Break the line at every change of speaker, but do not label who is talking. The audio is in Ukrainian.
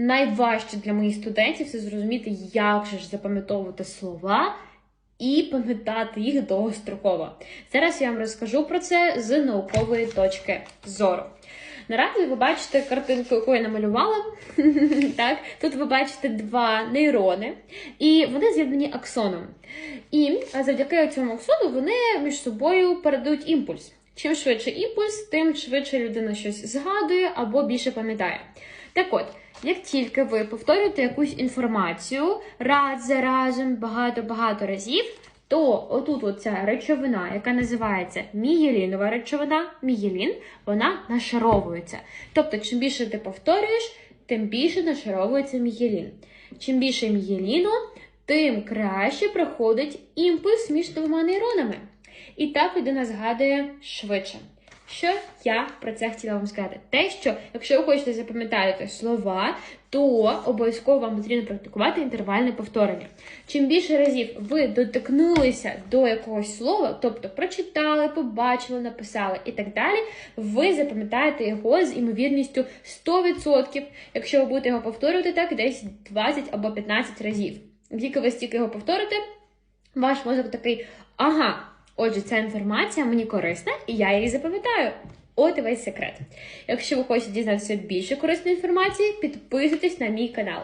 найважче для моїх студентів це зрозуміти, як же ж запам'ятовувати слова і пам'ятати їх довгостроково. Зараз я вам розкажу про це з наукової точки зору. Наразі ви бачите картинку, яку я намалювала. так, Тут ви бачите два нейрони, і вони з'єднані аксоном. І завдяки цьому аксону вони між собою передають імпульс. Чим швидше імпульс, тим швидше людина щось згадує або більше пам'ятає. Так от, як тільки ви повторюєте якусь інформацію раз за разом, багато-багато разів, то отут оця речовина, яка називається мієлінова речовина, мієлін, вона нашаровується. Тобто, чим більше ти повторюєш, тим більше нашаровується мієлін. Чим більше мієліну, тим краще проходить імпульс між двома нейронами. І так людина згадує швидше. Що я про це хотіла вам сказати? Те, що якщо ви хочете запам'ятати слова, то обов'язково вам потрібно практикувати інтервальне повторення. Чим більше разів ви дотикнулися до якогось слова, тобто прочитали, побачили, написали і так далі, ви запам'ятаєте його з імовірністю 100%, якщо ви будете його повторювати так десь 20 або 15 разів. Тільки ви стільки його повторите, ваш мозок такий, ага. Отже, ця інформація мені корисна, і я її запам'ятаю. От і весь секрет. Якщо ви хочете дізнатися більше корисної інформації, підписуйтесь на мій канал.